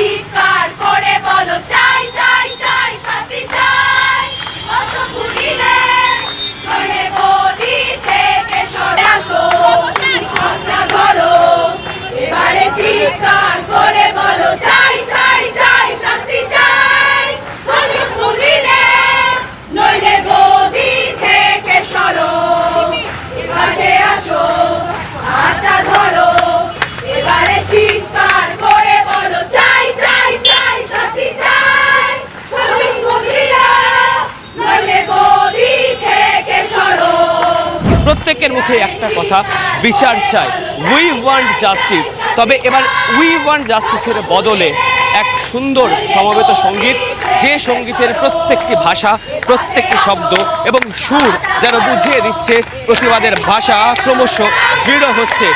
keep প্রত্যেকের মুখে একটা কথা, বিচার চাই। উই ওয়ান্ট জাস্টিস তবে এবার উই ওয়ান্ট জাস্টিসের বদলে এক সুন্দর সমবেত সংগীত, যে সঙ্গীতের প্রত্যেকটি ভাষা, প্রত্যেকটি শব্দ এবং সুর যেন বুঝিয়ে দিচ্ছে প্রতিবাদের ভাষা, ক্রমশ দৃঢ় হচ্ছে।